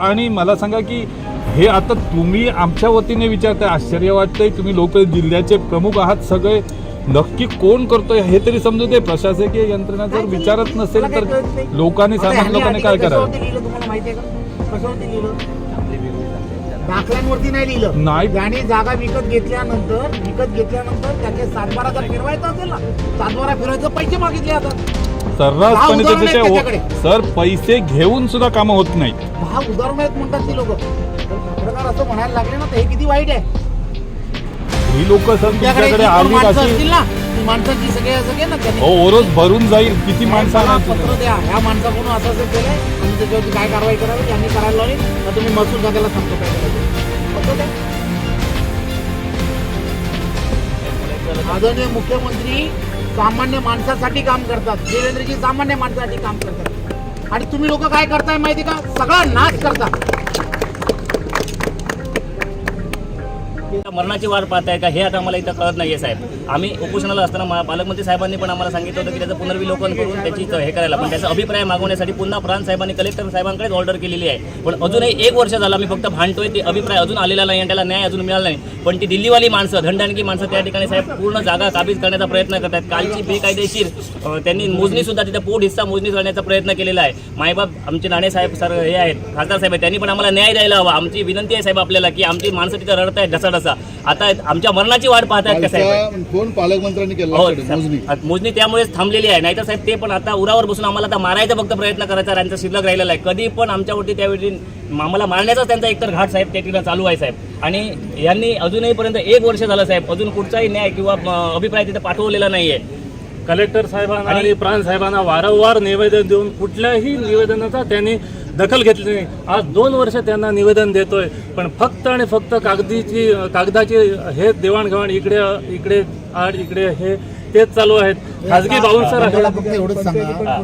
आणि मला सांगा की हे आता तुम्ही आमच्या वतीने विचारताय आश्चर्य वाटतंय तुम्ही लोक जिल्ह्याचे प्रमुख आहात सगळे. नक्की कोण करतोय हे तरी समजू दे. प्रशासकीय यंत्रणा जर विचारत नसेल तर लोकांनी सामान्य लोकांनी काय करावं दाखल्यांवरती नाही लिहिलं. नाही. ज्याने जागा विकत घेतल्यानंतर विकत घेतल्यानंतर त्याचे सातबारा जर फिरवायचा असेल ना सातबारा फिरवायचं पैसे मागितले आता. सर्रासपणे उदाहरणं आहेत त्याच्याकडे. सर पैसे घेऊन सुद्धा कामं होत नाहीत. दहा उदाहरण आहेत म्हणतात ती लोक. पत्रकार असं म्हणायला लागले ना तर हे किती वाईट आहे? ही लोक सर तुमच्याकडे आली माणसं कशी असतील ना. ती माणसांची सगळे सगळे ना त्यांनी हो ओरोस भरून जाईल. किती माणसं माणसाला आणायची? पत्र द्या. ह्या माणसाकडून असं असं केलंय. आणि त्याच्यावरती काय कारवाई करावी त्यांनी करायला लावली. तर तुम्ही महसूल खात्याला सांगतो काय करायचं. पत्र द्या. आदरणीय मुख्यमंत्री सामान्य माणसासाठी काम करतात. देवेंद्रजी सामान्य माणसासाठी काम करतात. आणि तुम्ही लोक काय करताय माहिती का? सगळा नाश करता मरणाची वाट पाहताय का हे आता आम्हाला इथं कळत नाहीये साहेब. आम्ही उपोषणाला असताना पालकमंत्री साहेबांनी पण आम्हाला सांगितलं होतं की त्याचं पुनर्विलोकन करून त्याची हे करायला. पण त्याचा अभिप्राय मागवण्यासाठी पुन्हा प्रांत साहेबांनी कलेक्टर साहेबांकडेच ऑर्डर केलेली आहे. पण अजूनही एक वर्ष झालं आम्ही फक्त भांडतोय ते अभिप्राय अजून आलेला नाही आणि त्याला न्याय अजून मिळाला नाही. पण ती दिल्लीवाली माणसं धंडाणकी माणसं त्या ठिकाणी साहेब पूर्ण जागा काबीज करण्याचा प्रयत्न करतात कालची बेकायदेशीर त्यांनी मोजणी सुद्धा तिथे पोट हिस्सा मोजणी करण्याचा प्रयत्न केलेला आहे. मायबाप आमचे नाणे साहेब सर हे आहेत खासदार साहेब आहेत त्यांनी पण आम्हाला न्याय द्यायला हवा. आमची विनंती आहे साहेब आपल्याला की आमची माणसं तिथे रडत आहेत ढसा ढसा आता आमच्या मरणाची वाट पाहतायत का साहेब? फोन पालकमंत्र्यांनी केला हो मोजणी. त्यामुळेच थांबलेली आहे. नाहीतर साहेब ते पण आता उरावर बसून आम्हाला आता मारायचा फक्त प्रयत्न करायचा त्यांचा शिल्लक राहिलेला आहे. कधी पण आमच्यावरती त्यावेळी आम्हाला मारण्याचाच त्यांचा एकतर घाट साहेब त्या ठिकाणी चालू आहे साहेब. आणि यांनी अजूनही पर्यंत एक वर्ष झालं साहेब अजून कुठचाही न्याय किंवा अभिप्राय तिथे पाठवलेला नाहीये. कलेक्टर साहेबांना आणि प्रांत साहेबांना वारंवार निवेदन देऊन कुठल्याही निवेदनाचा त्यांनी दखल घेतली नाही. आज दोन वर्ष त्यांना निवेदन देतोय. पण फक्त आणि फक्त कागदीची कागदाची हे देवाणघेवाण इकडे इकडे आड इकडे हे तेच चालू आहेत. खाजगी फक्त एवढंच सांगा.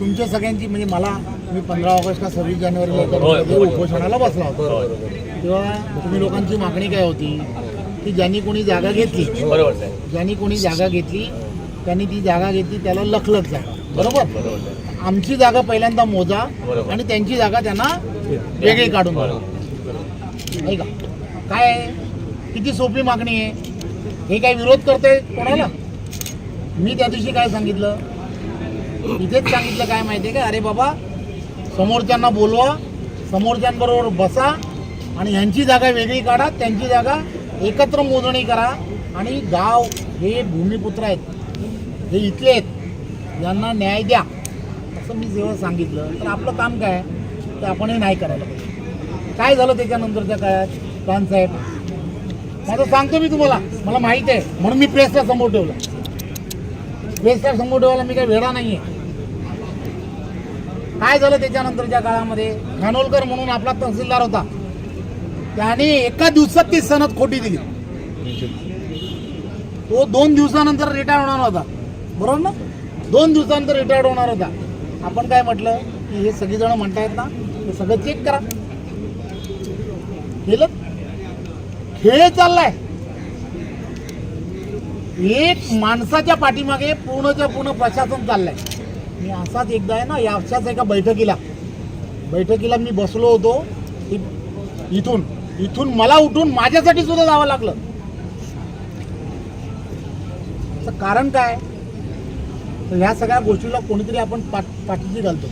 तुमच्या सगळ्यांची म्हणजे मला मी पंधरा ऑगस्ट का सव्वीस जानेवारीला होय. उपोषणाला बसला होता. तेव्हा तुम्ही लोकांची मागणी काय होती? की ज्यांनी कोणी जागा घेतली बरोबर ज्यांनी कोणी जागा घेतली त्यांनी ती जागा घेतली त्याला लखलख जागा बरोबर? आमची जागा पहिल्यांदा मोजा. आणि त्यांची जागा त्यांना वेगळी काढून. नाही का काय आहे? किती सोपी मागणी आहे? हे काय विरोध करते कोणाला? मी त्या दिवशी काय सांगितलं? इथेच सांगितलं काय माहिती आहे का? अरे बाबा समोरच्यांना बोलवा समोरच्यांबरोबर बसा आणि ह्यांची जागा वेगळी काढा त्यांची जागा एकत्र मोजणी करा आणि गाव हे भूमिपुत्र आहेत. हे इथले आहेत. यांना न्याय द्या. असं मी जेव्हा सांगितलं तर आपलं काम काय आहे? आपण हे नाही करायला पाहिजे. काय झालं त्याच्यानंतरच्या काळात प्राण साहेब? माझं सांगतो मी तुम्हाला मला माहीत आहे. म्हणून मी प्रेसला समोर ठेवलं. प्रेसला समोर ठेवायला मी काही वेळा नाहीये. काय झालं त्याच्यानंतरच्या काळामध्ये? खानोलकर म्हणून आपला तहसीलदार होता. त्याने एका दिवसात ती सनद खोटी दिली. तो दोन दिवसानंतर रिटायर होणार होता. बरोबर ना? दोन दिवसानंतर रिटायर्ड होणार होता. आपण काय म्हटलं की हे सगळेजण म्हणतायत ना हे सगळं चेक करा. केलं? खेळ चाललाय. एक माणसाच्या पाठीमागे पूर्णच्या पूर्ण प्रशासन चाललंय. मी असाच एकदा आहे ना या अशाच एका बैठकीला बैठकीला मी बसलो होतो इथून इथून मला उठून माझ्यासाठी सुद्धा जावं लागलं. कारण काय? तर ह्या सगळ्या गोष्टीला कोणीतरी आपण पाठ पाठीशी घालतो.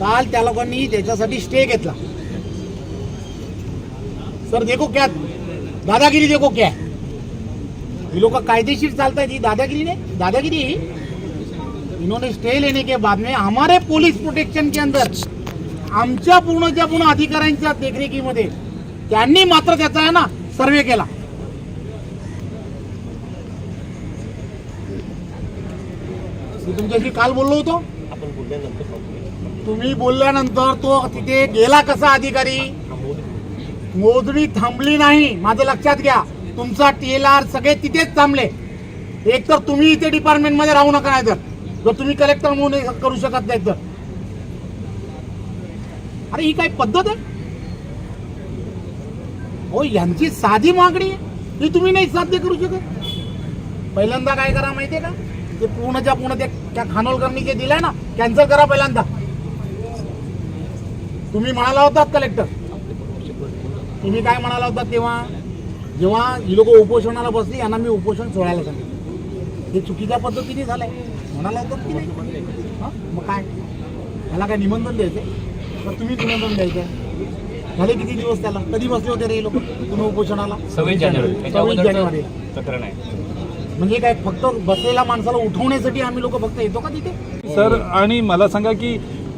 काल त्या लोकांनी त्याच्यासाठी स्टे घेतला. सर देखो क्या? दादागिरी देखो क्या? ही लोक कायदेशीर चालता ही दादागिरी ने दादागिरी इन्होंने स्टे लेने के बाद में हमारे पोलीस प्रोटेक्शन के अंदर आमच्या पूर्णच्या पूर्ण अधिकाऱ्यांच्या देखरेखीमध्ये त्यांनी मात्र त्याचा आहे ना सर्वे केला. मी तुमच्याशी काल बोललो होतो. तुम्ही बोलल्यानंतर तो तिथे गेला कसा अधिकारी? मोजणी थांबली नाही. माझं लक्षात घ्या. तुमचा टीएलआर सगळे तिथेच थांबले. एक तर तुम्ही इथे डिपार्टमेंटमध्ये राहू नका नाही तर जर तुम्ही कलेक्टर म्हणून करू शकत नाही तर. अरे ही काय पद्धत आहे? हो यांची साधी मागणी आहे. ही तुम्ही नाही साध्य करू शकत. पहिल्यांदा काय करा माहितीये का? ते पूर्णच्या पूर्ण ते त्या खानोलकरनी जे दिलंय ना कॅन्सल करा पहिल्यांदा. तुम्ही म्हणाला होतात कलेक्टर तुम्ही काय म्हणाला होतात तेव्हा? जेव्हा ही लोक उपोषणाला बसली यांना मी उपोषण सोडायला सांगितलं. हे चुकीच्या पद्धतीने झालंय. म्हणाला होतात की नाही? मग काय? त्याला काय निमंत्रण द्यायचंय? तर तुम्ही निमंत्रण द्यायचंय? झाले किती दिवस त्याला? कधी बसले होते रे लोक? तुम्ही उपोषणाला? सव्वीस जानेवारी. सव्वीस जानेवारी म्हणजे काय फक्त बसलेल्या माणसाला उठवण्यासाठी आम्ही लोक फक्त येतो का तिथे? सर आणि मला सांगा की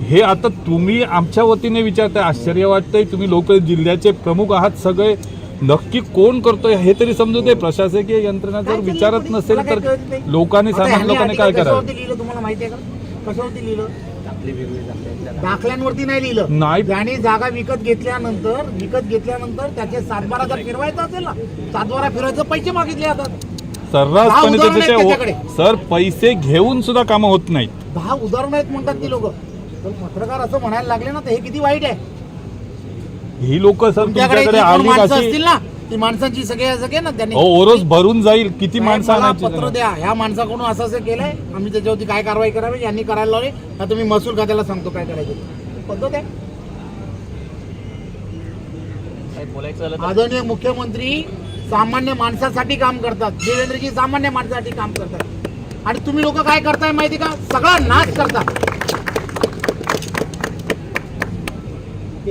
हे आता तुम्ही आमच्या वतीने विचारताय आश्चर्य वाटतंय तुम्ही लोक जिल्ह्याचे प्रमुख आहात सगळे. नक्की कोण करतोय हे तरी समजू दे. प्रशासकीय यंत्रणा जर विचारत? नसेल तर. लोकांनी सामान्य लोकांनी काय करावं लिहिलं तुम्हाला माहिती आहे का? कशावरती लिहिलं? दाखल्यांवरती नाही लिहिलं. नाही. ज्याने जागा विकत घेतल्यानंतर विकत घेतल्यानंतर त्याचे सातबारा जर फिरवायचं असेल ना सातबारा फिरवायचं पैसे मागितले जातात सर्रासपणे दहा उदाहरणं आहेत त्याचे त्याच्याकडे. सर पैसे घेऊन सुद्धा कामं होत नाहीत. दहा उदाहरणं आहेत म्हणतात ती लोक. पण पत्रकार असं म्हणायला लागले ना तर हे किती वाईट आहे? ही लोक सर तुमच्याकडे तुमच्याकडे जी कोण आली माणसं कशी? असतील ना ती माणसांची सगळे सगळे ना त्यांनी. हो ओरोस भरून जाईल किती साहेब, माणसं मला आणायची पत्र? द्या. ह्या माणसाकडून असं असं केलंय आम्ही त्याच्यावरती काय कारवाई करावी यांनी करायला लावले का तुम्ही महसूल खात्याला सांगतो काय करायचं? पद्धत आहे. साहेब, बोलायचं झालं तर? आदरणीय मुख्यमंत्री सामान्य माणसासाठी काम करतात. देवेंद्रजी सामान्य माणसासाठी काम करतात. आणि तुम्ही लोक काय करताय माहिती का? सगळा नाश करता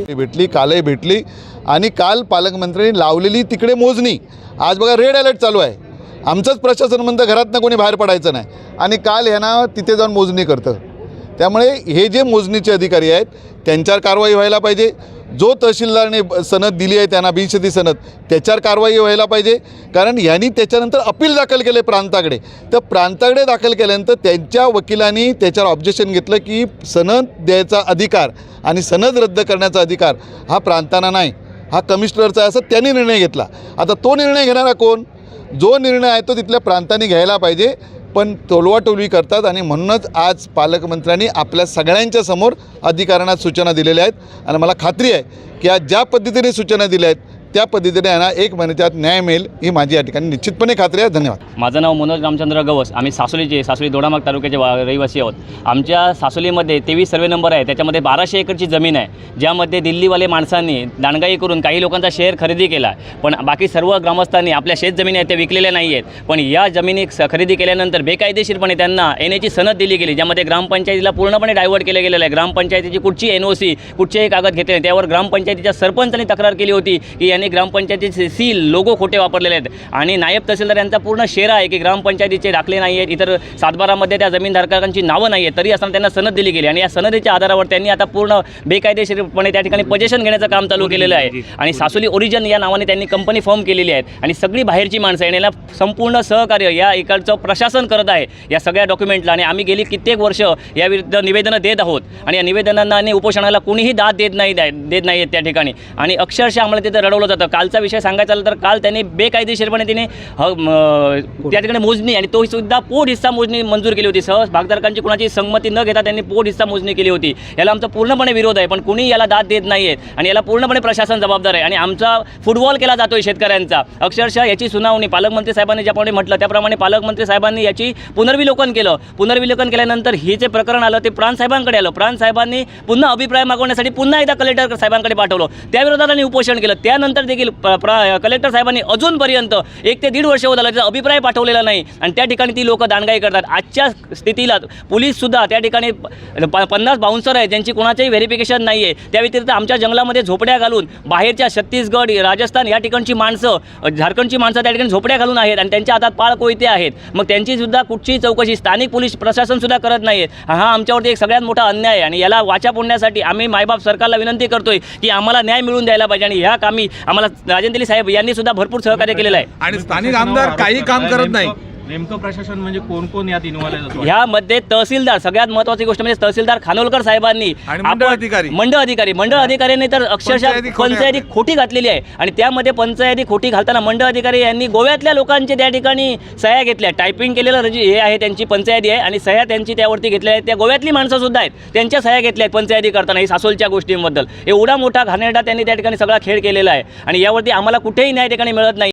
भेटली कालही भेटली. आणि काल पालकमंत्र्यांनी लावलेली तिकडे मोजणी. आज बघा रेड अलर्ट चालू आहे. आमचंच प्रशासन म्हणतं घरातनं कोणी बाहेर पडायचं नाही. आणि काल ह्यांना तिथे जाऊन मोजणी करतं. त्यामुळे हे जे मोजणीचे अधिकारी आहेत त्यांच्यावर कारवाई व्हायला पाहिजे. जो तहसीलदारने सनद दिली आहे त्यांना बिनशेती सनद त्याच्यावर कारवाई व्हायला पाहिजे. कारण यांनी त्याच्यानंतर अपील दाखल केले प्रांताकडे. तर प्रांताकडे दाखल केल्यानंतर त्यांच्या वकिलांनी त्याच्यावर ऑब्जेक्शन घेतलं की सनद द्यायचा अधिकार आणि सनद रद्द करण्याचा अधिकार हा प्रांतांना नाही. हा कमिशनरचा आहे असं त्यांनी निर्णय घेतला. आता तो निर्णय घेणारा कोण? जो निर्णय आहे तो तिथल्या प्रांतांनी घ्यायला पाहिजे. पण टोलवाटोलवी करतात आणि म्हणूनच आज पालकमंत्र्यांनी आपल्या सगळ्यांच्या समोर अधिकाऱ्यांना सूचना दिलेल्या आहेत. आणि मला खात्री आहे की आज ज्या पद्धतीने सूचना दिल्या आहेत त्या पद्धतीने यांना एक महिन्याच्या आत न्याय मिळेल ही माझी या ठिकाणी निश्चितपणे खात्री आहे. धन्यवाद. माझं नाव मनोज रामचंद्र गवस. आम्ही सासोलीचे सासोली दोडामाग तालुक्याचे वा रहिवासी आहोत. आमच्या सासोलीमध्ये तेवीस सर्वे नंबर आहे. त्याच्यामध्ये बाराशे एकरची जमीन आहे. ज्यामध्ये दिल्लीवाले माणसांनी दांडगाई करून काही लोकांचा शेअर खरेदी केला. पण बाकी सर्व ग्रामस्थांनी आपल्या शेत जमिनी आहेत त्या विकलेल्या नाही आहेत पण या जमिनी स- खरेदी केल्यानंतर बेकायदेशीरपणे त्यांना येण्याची सनद दिली गेली ज्यामध्ये ग्रामपंचायतीला पूर्णपणे डायव्हर्ट केलं गेलेलं आहे. ग्रामपंचायतीची कुठची एन ओ सी कुठचेही कागद घेतले नाही. त्यावर ग्रामपंचायतीच्या सरपंचांनी तक्रार केली होती की यांनी ग्रामपंचायतीचे सील लोगो खोटे वापरलेले आहेत. आणि नायब तहसीलदार यांचा पूर्ण शेरा आहे की ग्रामपंचायतीचे दाखले नाही आहेत इतर सातबारामध्ये त्या जमीनधारकांची नावं नाही आहेत तरी असताना त्यांना सनद दिली गेली. आणि या सनदीच्या आधारावर त्यांनी आता पूर्ण बेकायदेशीरपणे त्या ठिकाणी पोजेशन घेण्याचं काम चालू केलेलं आहे. आणि सासोली ओरिजिन या नावाने त्यांनी कंपनी फॉर्म केलेली आहेत. आणि सगळी बाहेरची माणसं आहे आणि याला संपूर्ण सहकार्य या इकडचं प्रशासन करत आहे या सगळ्या डॉक्युमेंटला आणि आम्ही गेली कित्येक वर्ष याविरुद्ध निवेदनं देत आहोत. आणि या निवेदनांना आणि उपोषणाला कुणीही दाद देत नाही देत नाही आहेत त्या ठिकाणी. आणि अक्षरशः आम्हाला तिथं रडवलं जातं. कालचा विषय सांगायचा झाला तर काल त्यांनी बेकायदेशीरपणे तिने त्या ठिकाणी मोजणी आणि तो सुद्धा पोट हिस्सा मोजणी मंजूर केली होती. सहज भागधारकांची कुणाची संमती न घेता त्यांनी पोट हिस्सा मोजणी केली होती. याला आमचा पूर्णपणे विरोध आहे पण कुणी याला दाद देत नाही आहेत आणि याला पूर्णपणे प्रशासन जबाबदार आहे. आणि आमचा फुटबॉल केला जातोय शेतकऱ्यांचा. अक्षरशः याची सुनावणी पालकमंत्री साहेबांनी ज्याप्रमाणे म्हटलं त्याप्रमाणे पालकमंत्री साहेबांनी याची पुनर्विलोकन केलं. पुनर्विलोकन केल्यानंतर हे जे प्रकरण आलं ते प्राण साहेबांकडे आलं. प्राण साहेबांनी पुन्हा अभिप्राय मागवण्यासाठी पुन्हा एकदा कलेक्टर साहेबांकडे पाठवलं. त्याविरोधात त्यांनी उपोषण केलं. त्यानंतर देखील प्र कलेक्टर साहेबांनी अजूनपर्यंत एक ते दीड वर्ष होत त्याचा अभिप्राय पाठवलेला नाही. आणि त्या ठिकाणी ती लोक दांडगाई करतात. आजच्या स्थितीला पोलीससुद्धा त्या ठिकाणी प- पन्नास बाउन्सर आहेत ज्यांची कोणाचंही व्हेरिफिकेशन नाही आहे त्या व्यतिरिक्त आमच्या जंगलामध्ये झोपड्या घालून बाहेरच्या छत्तीसगड राजस्थान या ठिकाणची माणसं झारखंडची माणसं त्या ठिकाणी झोपड्या घालून आहेत आणि त्यांच्या हातात पाळ कोयते आहेत. मग त्यांचीसुद्धा कुठचीही चौकशी स्थानिक पोलीस प्रशासनसुद्धा करत नाही आहेत हा आमच्यावरती एक सगळ्यात मोठा अन्याय आहे. आणि याला वाचा फोडण्यासाठी आम्ही मायबाप सरकारला विनंती करतोय की आम्हाला न्याय मिळून द्यायला पाहिजे. आणि ह्या कामी आम्हाला राजन दिली साहेब यांनी सुद्धा भरपूर सहकार्य केलेलं आहे. आणि स्थानिक आमदार काही काम करत नाही. नेमकं प्रशासन म्हणजे कोण कोण यात इन्व्हॉल्व आहे असं वाटतं? ह्यामध्ये तहसीलदार सगळ्यात महत्वाची गोष्ट म्हणजे तहसीलदार खानोलकर साहेबांनी आणि मंडळ आपण- अधिकारी. मंडळ अधिकारी. मंडळ अधिकाऱ्यांनी तर अक्षरशः पंचायती खोटी पंचायती खोटी घातलेली आहे. आणि त्यामध्ये पंचायती खोटी घालताना मंडळ अधिकारी यांनी गोव्यातल्या लोकांचे त्या ठिकाणी सह्या घेतल्या. टायपिंग केलेलं रजी हे आहे त्यांची पंचायती आहे आणि सह्या त्यांची त्यावरती घेतल्या आहेत. त्या गोव्यातली माणसं सुद्धा आहेत. त्यांच्या सह्या घेतल्या आहेत पंचायती करताना ही सासोलच्या गोष्टींबद्दल. एवढा मोठा घाणेरडा त्यांनी त्या ठिकाणी सगळा खेळ केलेला आहे. आणि यावरती आम्हाला कुठेही न्याय ठिकाणी मिळत नाही.